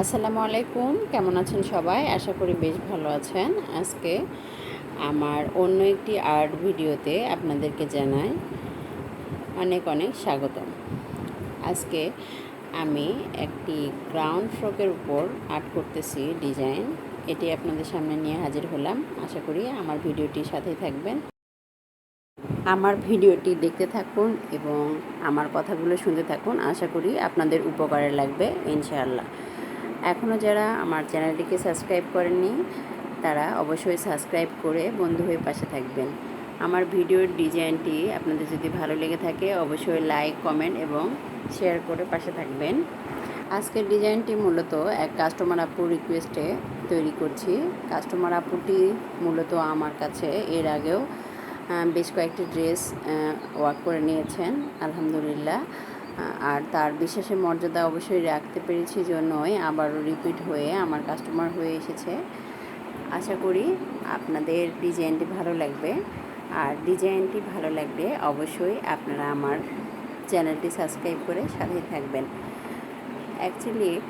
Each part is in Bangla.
আসসালামু আলাইকুম। কেমন আছেন সবাই? আশা করি বেশ ভালো আছেন। আজকে আমার অন্য একটি আর্ট ভিডিওতে আপনাদেরকে জানাই অনেক অনেক স্বাগতম। আজকে আমি একটি গ্রাউন্ড ফ্রকের উপর আর্ট করতেছি ডিজাইন। এটি আপনাদের সামনে নিয়ে হাজির হলাম। আশা করি আমার ভিডিওটির সাথেই থাকবেন। আমার ভিডিওটি দেখতে থাকুন এবং আমার কথাগুলো শুনতে থাকুন। আশা করি আপনাদের উপকারে লাগবে, ইনশাআল্লাহ। এখনও যারা আমার চ্যানেলটিকে সাবস্ক্রাইব করেননি, তারা অবশ্যই সাবস্ক্রাইব করে বন্ধু হয়ে পাশে থাকবেন। আমার ভিডিওর ডিজাইনটি আপনাদের যদি ভালো লেগে থাকে, অবশ্যই লাইক, কমেন্ট এবং শেয়ার করে পাশে থাকবেন। আজকের ডিজাইনটি মূলত এক কাস্টমার আপুর রিকোয়েস্টে তৈরি করছি। কাস্টমার আপুটি মূলত আমার কাছে এর আগেও বেশ কয়েকটি ড্রেস ওয়ার্ক করে নিয়েছেন, আলহামদুলিল্লাহ। আর তার বিশ্বাসের মর্যাদা অবশ্যই রাখতে পেরেছি জন্যই আবারও রিপিট হয়ে আমার কাস্টমার হয়ে এসেছে। আশা করি আপনাদের ডিজাইনটি ভালো লাগবে। আর ডিজাইনটি ভালো লাগলে অবশ্যই আপনারা আমার চ্যানেলটি সাবস্ক্রাইব করে সাথেই থাকবেন। অ্যাকচুয়ালি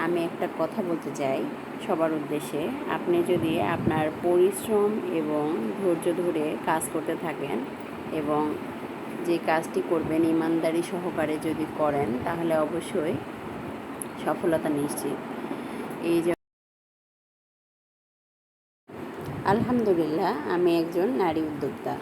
আমি একটা কথা বলতে চাই সবার উদ্দেশ্যে। আপনি যদি আপনার পরিশ্রম এবং ধৈর্য ধরে কাজ করতে থাকেন এবং যে কাজটি করবেন, ইমানদারি সহকারে যদি করেন, তাহলে অবশ্যই সফলতা নিশ্চিত। এই যে আলহামদুলিল্লাহ, আমি একজন নারী উদ্যোক্তা।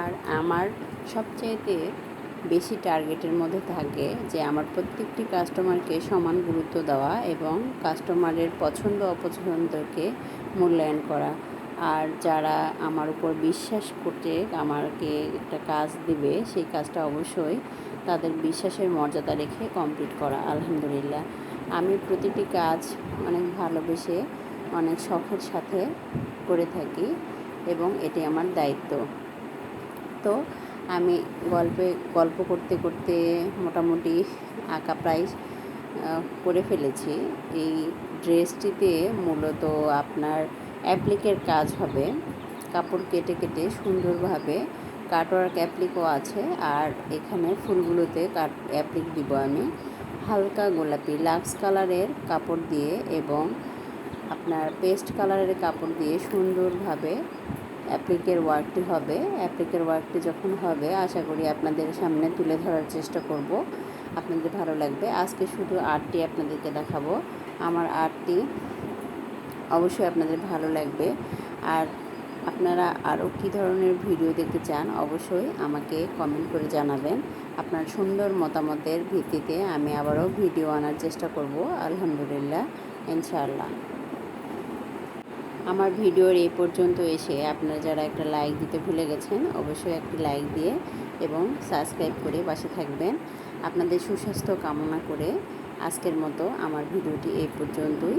আর আমার সবচাইতে বেশি টার্গেটের মধ্যে থাকে যে আমার প্রত্যেকটি কাস্টমারকে সমান গুরুত্ব দেওয়া এবং কাস্টমারের পছন্দ অপছন্দকে মূল্যায়ন করা। আর যারা আমার উপর বিশ্বাস করতে আমাকে একটা কাজ দিবে, সেই কাজটা অবশ্যই তাদের বিশ্বাসের মর্যাদা রেখে কমপ্লিট করা, আলহামদুলিল্লাহ। আমি প্রতিটি কাজ অনেক ভালোবেসে, অনেক শখের সাথে করে থাকি এবং এটি আমার দায়িত্ব। তো আমি গল্পে, গল্প করতে করতে মোটামুটি আঁকা প্রায় করে ফেলেছি। এই ড্রেসটিতে মূলত আপনার অ্যাপ্লিকের কাজ হবে। কাপড় কেটে কেটে সুন্দরভাবে কাটওয়ার্ক অ্যাপ্লিকও আছে আর এখানে ফুলগুলোতে কাট অ্যাপ্লিক দিব আমি। হালকা গোলাপি, লাক্স কালারের কাপড় দিয়ে এবং আপনার পেস্ট কালারের কাপড় দিয়ে সুন্দরভাবে অ্যাপ্লিকের ওয়ার্কটি হবে। অ্যাপ্লিকের ওয়ার্কটি যখন হবে, আশা করি আপনাদের সামনে তুলে ধরার চেষ্টা করব। আপনাদের ভালো লাগবে। আজকে শুধু আর্টটি আপনাদেরকে দেখাবো। আমার আর্টটি অবশ্যই আপনাদের ভালো লাগবে। আর আপনারা আরও কী ধরনের ভিডিও দেখতে চান, অবশ্যই আমাকে কমেন্ট করে জানাবেন। আপনার সুন্দর মতামতের ভিত্তিতে আমি আবারও ভিডিও আনার চেষ্টা করব, আলহামদুলিল্লাহ, ইনশাআল্লাহ। আমার ভিডিওর এই পর্যন্ত এসে আপনারা যারা একটা লাইক দিতে ভুলে গেছেন, অবশ্যই একটি লাইক দিয়ে এবং সাবস্ক্রাইব করে পাশে থাকবেন। আপনাদের সুস্বাস্থ্য কামনা করে আজকের মতো আমার ভিডিওটি এই পর্যন্তই।